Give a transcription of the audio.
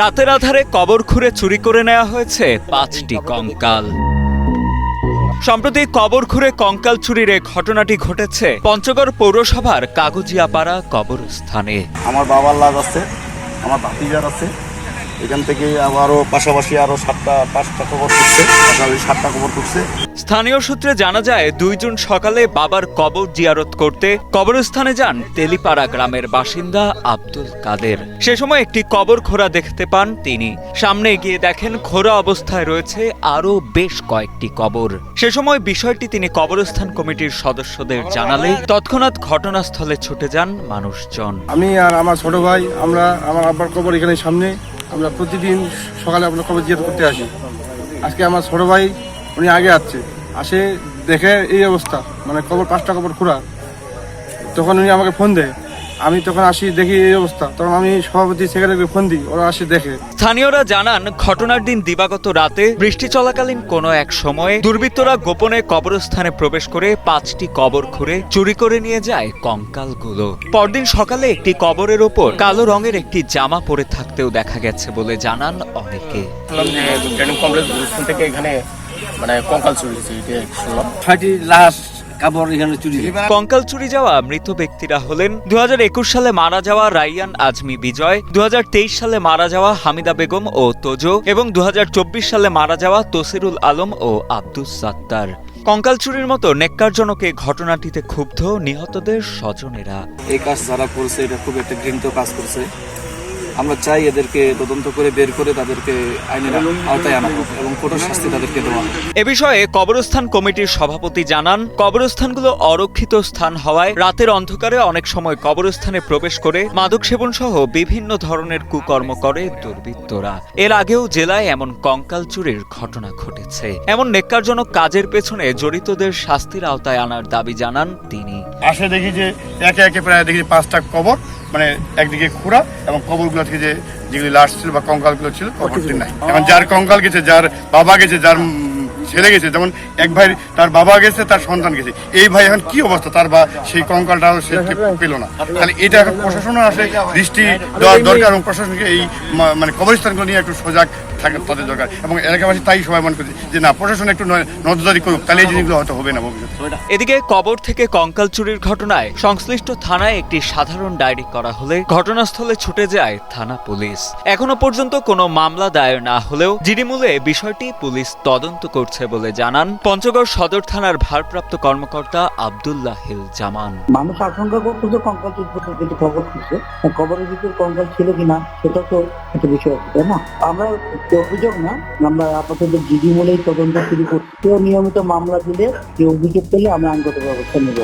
রাতের আধারে কবর খুঁড়ে চুরি করে নেওয়া হয়েছে পাঁচটি কঙ্কাল। সম্প্রতি কবর খুঁড়ে কঙ্কাল চুরির এ ঘটনাটি ঘটেছে পঞ্চগড় পৌরসভার কাগজিয়াপাড়া কবরস্থানে। আমার বাবার লাশ আছে, আমার ভাতিজার আছে এখান থেকে আবারও পাশাপাশি আরও সাতটা পাঁচটা কবর করছে পাশাপাশি সাতটা কবর করছে স্থানীয় সূত্রে জানা যায় দুই জুন সকালে বাবার কবর জিয়ারত করতে কবরস্থানে যান তেলিপাড়া গ্রামের বাসিন্দা আব্দুল কাদের। সে সময় একটি কবর খোঁড়া দেখতে পান তিনি। সামনে এগিয়ে দেখেন খোঁড়া অবস্থায় রয়েছে আরও বেশ কয়েকটি কবর। সে সময় বিষয়টি তিনি কবরস্থান কমিটির সদস্যদের জানালে তৎক্ষণাৎ ঘটনাস্থলে ছুটে যান মানুষজন। আমি আর আমার ছোট ভাই আমরা আমার আব্বার কবর এখানে সামনে। আমরা প্রতিদিন সকালে আমরা কবর জিয়াত করতে আসি। আজকে আমার ছোট ভাই, উনি আগে আসছে। আসে দেখে এই অবস্থা মানে কবর, পাঁচটা কবর খোঁড়া। তখন উনি আমাকে ফোন দেয় আমি তখন আসি দেখি এই অবস্থা। তখন আমি সভাপতি সেক্রেটারিকে ফোন দিই ওরা আসে দেখে। স্থানীয়রা জানান ঘটনার দিন দিবাগত রাতে বৃষ্টি চলাকালীন কোনো এক সময়ে দুর্বৃত্তরা গোপনে কবরস্থানে প্রবেশ করে পাঁচটি কবর খুঁড়ে চুরি করে নিয়ে যায় কঙ্কালগুলো। পরদিন সকালে একটি কবরের ওপর কালো রঙের একটি জামা পরে থাকতেও দেখা গেছে বলে জানান অনেকে। মানে কঙ্কাল চুরি হয়েছে এটা শুনলাম। লাশ কাপড় এখানে চুরি কঙ্কাল চুরি যাওয়া মৃত ব্যক্তিরা হলেন দু সালে মারা যাওয়া রাইয়ান আজমি বিজয় দু সালে মারা যাওয়া হামিদা বেগম ও তোজো এবং দু হাজার চব্বিশ সালে মারা যাওয়া তসিরুল আলম ও আব্দুস সাত্তার। কঙ্কাল চুরির মতো নেককারজনক এই ঘটনাটিতে ক্ষুব্ধ নিহতদের স্বজনেরা। এই কাজ যারা করছে এটা খুব একটা ঘৃণিত কাজ করছে। আমরা চাই এদেরকে তদন্ত করে বের করে তাদেরকে আইনের আওতায় আনা হোক এবং কঠোর শাস্তি তাদেরকে দেওয়া এ বিষয়ে কবরস্থান কমিটির সভাপতি জানান কবরস্থানগুলো অরক্ষিত স্থান হওয়ায় রাতের অন্ধকারে অনেক সময় কবরস্থানে প্রবেশ করে মাদক সেবন সহ বিভিন্ন ধরনের কুকর্ম করে দুর্বৃত্তরা। এর আগেও জেলায় এমন কঙ্কাল চুরির ঘটনা ঘটেছে। এমন নেককারজনক কাজের পেছনে জড়িতদের শাস্তির আওতায় আনার দাবি জানান তিনি। আসে দেখি যে একে একে প্রায় দেখি পাঁচটা কবর মানে একদিকে খুঁড়া এবং কবরগুলো থেকে যে যেগুলি লাশ ছিল বা কঙ্কালগুলো ছিল কবরটি নাই। এখন যার কঙ্কাল গেছে যার বাবা গেছে যার ছেলে গেছে। যেমন এক ভাই, তার বাবা গেছে, তার সন্তান গেছে। এই ভাই এখন কি অবস্থা? তার বা, সেই কঙ্কালটা সে পেল না। তাহলে এটা এখন প্রশাসনের আসে, দৃষ্টি দেওয়ার দরকার এবং প্রশাসনকে এই মানে কবরস্থানগুলো নিয়ে একটু সজাগ তাদের দরকার। এবং এলাকাবাসী তাই সবাই মনে করছে যে, না, প্রশাসন একটু নজরদারি করুক, তাহলে এই জিনিসগুলো হয়তো হবে না এদিকে কবর থেকে কঙ্কাল চুরির ঘটনায় সংশ্লিষ্ট থানায় একটি সাধারণ ডায়েরি করা হলে ঘটনাস্থলে ছুটে যায় থানা পুলিশ। এখনও পর্যন্ত কোনো মামলা দায়ের না হলেও জিডিমূলে বিষয়টি পুলিশ তদন্ত করছে। বলে জানান পঞ্চগড় সদর থানার ভারপ্রাপ্ত কর্মকর্তা আবদুল্লাহ হিল জামান। মানুষ আশঙ্কা করতো যে কঙ্কাল চুরি কিন্তু খবর খুঁজছে। কবরের ভিতরে কঙ্কাল ছিল কিনা সেটা তো একটা বিষয় আছে, তাই না? আমরা অভিযোগ না, আমরা আপাতত জিডি বলেই তদন্ত শুরু করছি। কেউ নিয়মিত মামলা দিলে কেউ অভিযোগ পেলে আমরা আইনগত ব্যবস্থা নেব।